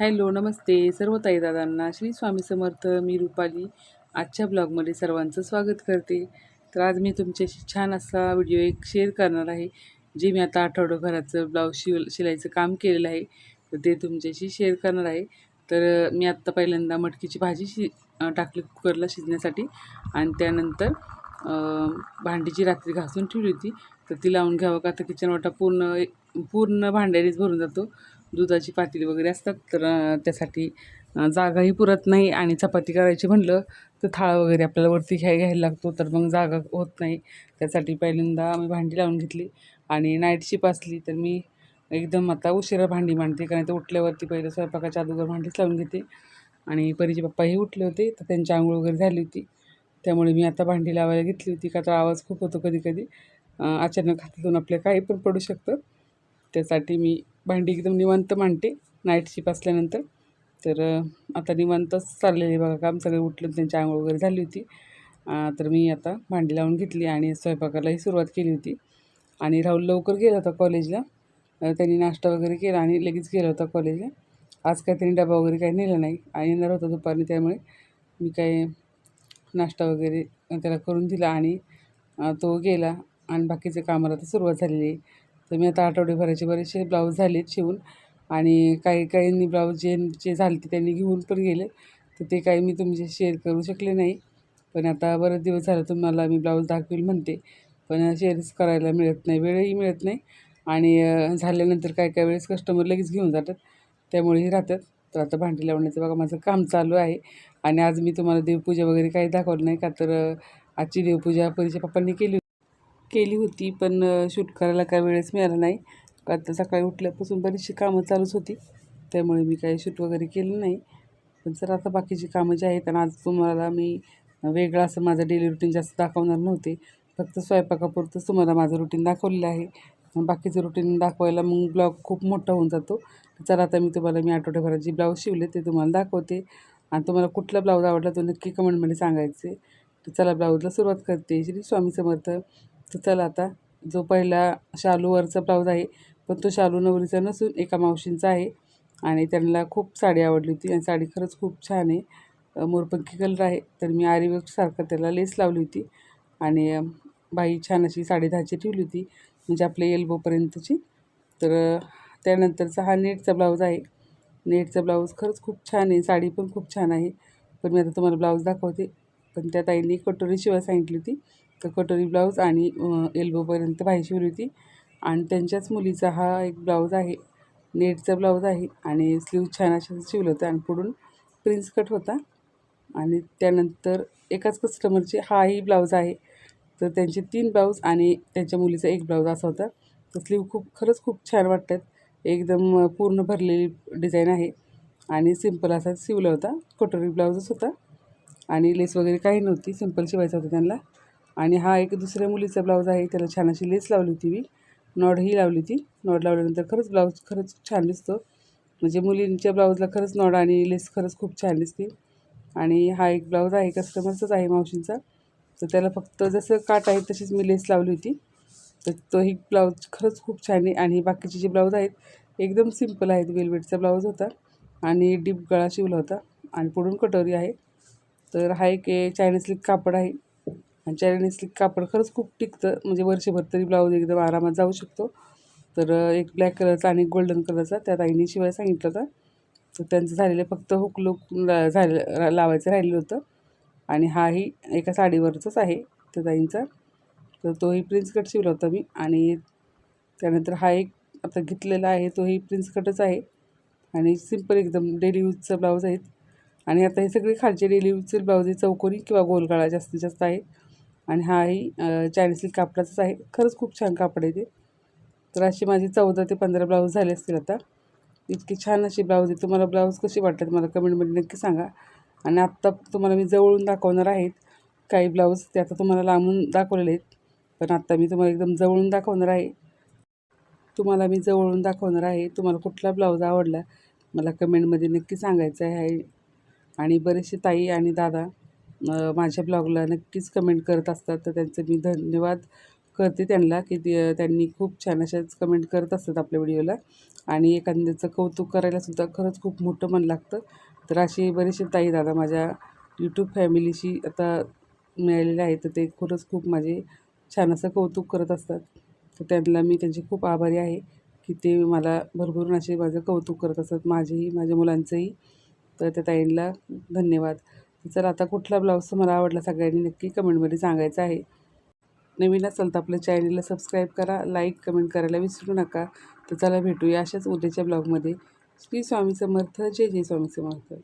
Hello नमस्ते. सर्व ताईदादांना श्री स्वामी समर्थ मी रुपाली. आजच्या ब्लॉगमध्ये सर्वांचं स्वागत करते. तर आज मी तुमच्याशी छान असा व्हिडिओ एक शेअर करणार आहे जे मी आता आठवडोभराचं ब्लाऊज शिव शिलाईचं काम केलेलं आहे तर ते तुमच्याशी शेअर करणार आहे. तर मी आत्ता पहिल्यांदा मटकीची भाजी शि टाकली कुकरला शिजण्यासाठी आणि त्यानंतर भांडीची रात्री घासून ठेवली होती. तर ती लावून घ्यावं का? तर किचन वाटा पूर्ण पूर्ण भांड्यानेच भरून जातो. दुधाची पातेली वगैरे असतात तर त्यासाठी जागाही पुरत नाही आणि चपाती करायची म्हणलं तर थाळ वगैरे आपल्याला वरती घ्याय घ्यायला लागतो तर मग जागा होत नाही. त्यासाठी पहिल्यांदा मी भांडी लावून घेतली आणि नाईट शिप असली तर मी एकदम आता उशिरा भांडी मांडते कारण ते उठल्यावरती पहिलं स्वयंपाकाच्या अगोदर भांडीच लावून घेते. आणि परीचे पप्पाही उठले होते तर त्यांची आंघोळ वगैरे झाली होती. त्यामुळे मी आता भांडी लावायला घेतली होती का तर आवाज खूप होतो कधी कधी. अचानक हातातून आपल्या काही पण पडू शकतं. त्यासाठी मी भांडी एकदम निवांत मांडते. नाईट शिप असल्यानंतर. तर आता निवांतच चाललेले बघा काम. सगळे उठलं त्यांची आंघोळ वगैरे झाली होती. तर मी आता भांडी लावून घेतली आणि स्वयंपाकालाही सुरुवात केली होती. आणि राहुल लवकर गेला होता कॉलेजला. त्यांनी नाश्ता वगैरे केला आणि लगेच गेला होता कॉलेजला. आज काय त्यांनी डबा वगैरे काही नेला नाही. आणि येणार होता दुपारी त्यामुळे मी काय नाश्ता वगैरे त्याला करून दिला आणि तो गेला. आणि बाकीचे कामाला तर सुरुवात झालेली आहे. तर मी आता आठवडेभराचे बरेचसे ब्लाऊज झालेत शिवून. आणि काही काहींनी ब्लाऊज जे जे झाले ते त्यांनी घेऊन पण गेले. तर ते काही मी तुमचे शेअर करू शकले नाही. पण आता बरेच दिवस झालं तुम्हाला मी ब्लाऊज दाखवेल म्हणते. पण शेअर्स करायला मिळत नाही वेळही मिळत नाही. आणि झाल्यानंतर काय काय वेळेस कस्टमर लगेच घेऊन जातात. त्यामुळेही राहतात. तर आता भांडी लावण्याचं बघा माझं काम चालू आहे. आणि आज मी तुम्हाला देवपूजा वगैरे काही दाखवलं नाही का? तर आजची देवपूजा परीच्या पप्पांनी केली केली होती पण शूट करायला काय वेळच मिळाला नाही. आता सकाळी उठल्यापासून बरीचशी कामं चालूच होती. त्यामुळे मी काही शूट वगैरे केलं नाही. पण सर आता बाकीची कामं जी आहेत आणि आज तुम्हाला मी वेगळं असं माझं डेली रुटीन जास्त दाखवणार नव्हते. फक्त स्वयंपाकापुरतंच तुम्हाला माझं रुटीन दाखवलेलं आहे. बाकीचं रुटीन दाखवायला मग ब्लॉग खूप मोठा होऊन जातो. तर आता मी तुम्हाला मी आठवड्याभरात जी ब्लाऊज शिवले ते तुम्हाला दाखवते. आणि तुम्हाला कुठला ब्लाऊज आवडला तो नक्की कमेंटमध्ये सांगायचे. तर चला ब्लाऊजला सुरुवात करते. श्री स्वामी समर्थ. तर चला आता जो पहिला शालूवरचा ब्लाऊज आहे पण तो शालू नवरीचा नसून एका मावशींचा आहे. आणि त्यांना खूप साडी आवडली होती आणि साडी खरंच खूप छान आहे. मोरपंखी कलर आहे. तर मी आरीवर्कसारखं त्याला लेस लावली होती. आणि बाई छान अशी साडेदहाची ठेवली होती म्हणजे आपल्या एल्बोपर्यंतची तर त्यानंतरचा हा नेटचा ब्लाऊज आहे. नेटचा ब्लाऊज खरंच खूप छान आहे. साडी पण खूप छान आहे. पण मी आता तुम्हाला ब्लाऊज दाखवते. पण त्या ताईंनी कटोरी शिवाय सांगितली होती. तर कटोरी ब्लाऊज आणि एल्बोपर्यंत पाहिजे शिवली होती. आणि त्यांच्याच मुलीचा हा एक ब्लाऊज आहे नेटचा ब्लाऊज आहे आणि स्लीव छान अशा शिवलं होतं आणि पुढून प्रिन्स कट होता. आणि त्यानंतर एकाच कस्टमरचे हाही ब्लाऊज आहे. तर त्यांचे तीन ब्लाऊज आणि त्यांच्या मुलीचा एक ब्लाऊज असा होता. तर स्लीव खूप खरंच खूप छान वाटतात. एकदम पूर्ण भरलेली डिझाईन आहे. आणि सिंपल असा शिवला होता. कटोरी ब्लाऊजच होता. आणि लेस वगैरे काही नव्हती. सिंपल शिवायचं होतं त्यांना. आणि हा एक दुसऱ्या मुलीचा ब्लाऊज आहे. त्याला छान अशी लेस लावली होती मी. नॉडही लावली होती. नॉड लावल्यानंतर खरंच ब्लाऊज खरंच छान दिसतो. म्हणजे मुलींच्या ब्लाऊजला खरंच नॉड आणि लेस खरंच खूप छान दिसते. आणि हा एक ब्लाऊज आहे कस्टमरचाच आहे मावशींचा. तर त्याला फक्त जसं काट आहे तशीच मी लेस लावली होती. तर तोही ब्लाऊज खरंच खूप छान आहे. आणि बाकीचे जे ब्लाऊज आहेत एकदम सिंपल आहेत. वेलवेटचा ब्लाऊज होता आणि डीप गळा शिवला होता. आणि पुढून कटोरी आहे. तर हा एक चायनीज लिक कापड आहे. आणि चायनीज स्लिक कापड खरंच खूप टिकतं. म्हणजे वर्षभर तरी ब्लाऊज एकदम आरामात जाऊ शकतो. तर एक ब्लॅक कलरचा आणि गोल्डन कलरचा त्या ताईने शिवाय सांगितलं होतं. तर त्यांचं झालेलं फक्त हुक लुक झालं लावायचं राहिलेलं होतं. आणि हाही एका साडीवरचाच आहे त्या ताईंचा. तर तोही प्रिन्स कट शिवला होता मी. आणि त्यानंतर हा एक आता घेतलेला आहे तोही प्रिन्स कटच आहे. आणि सिंपल एकदम डेली यूजचा ब्लाऊज आहेत. आणि आता हे सगळे खालचे डेली यूजचे ब्लाऊज आहे चौकोनी किंवा गोलगाळा जास्तीत जास्त आहे. आणि हाही चायनीज कापडाचाच आहे. खरंच खूप छान कापड आहे ते. तर असे माझे चौदा ते पंधरा ब्लाऊज झाले असतील आता. इतकी छान अशी ब्लाऊज आहे. तुम्हाला ब्लाऊज कशी वाटतात मला कमेंटमध्ये नक्की सांगा. आणि आत्ता तुम्हाला मी जवळून दाखवणार आहेत. काही ब्लाऊज ते आता तुम्हाला लांबून दाखवलेले आहेत. पण आत्ता मी तुम्हाला एकदम जवळून दाखवणार आहे. तुम्हाला मी जवळून दाखवणार आहे. तुम्हाला कुठला ब्लाऊज आवडला मला कमेंटमध्ये नक्की सांगायचं आहे. आणि बरेचसे ताई आणि दादा माझ्या ब्लॉगला नक्कीच कमेंट करत असतात. तर त्यांचं मी धन्यवाद करते त्यांना की ते त्यांनी खूप छान अशाच कमेंट करत असतात आपल्या व्हिडिओला. आणि एखाद्याचं कौतुक करायलासुद्धा खरंच खूप मोठं मन लागतं. तर असे बरेचसे ताई दादा माझ्या यूट्यूब फॅमिलीशी आता मिळालेले आहेत. तर ते खरंच खूप माझे छान असं कौतुक करत असतात. तर त्यांना मी त्यांचे खूप आभारी आहे की ते मला भरभरून असे माझं कौतुक करत असतात. माझेही माझ्या मुलांचंही. तर त्या ताईंना धन्यवाद. तर आता कुठला ब्लाऊज मला आवडला सगळ्यांनी नक्की कमेंटमध्ये सांगायचं आहे. नवीन असेल तर आपल्या चॅनलला सबस्क्राईब करा लाईक कमेंट करायला विसरू नका. तर चला भेटूया अशाच उद्याच्या ब्लॉगमध्ये. श्री स्वामी समर्थ जय जय स्वामी समर्थ.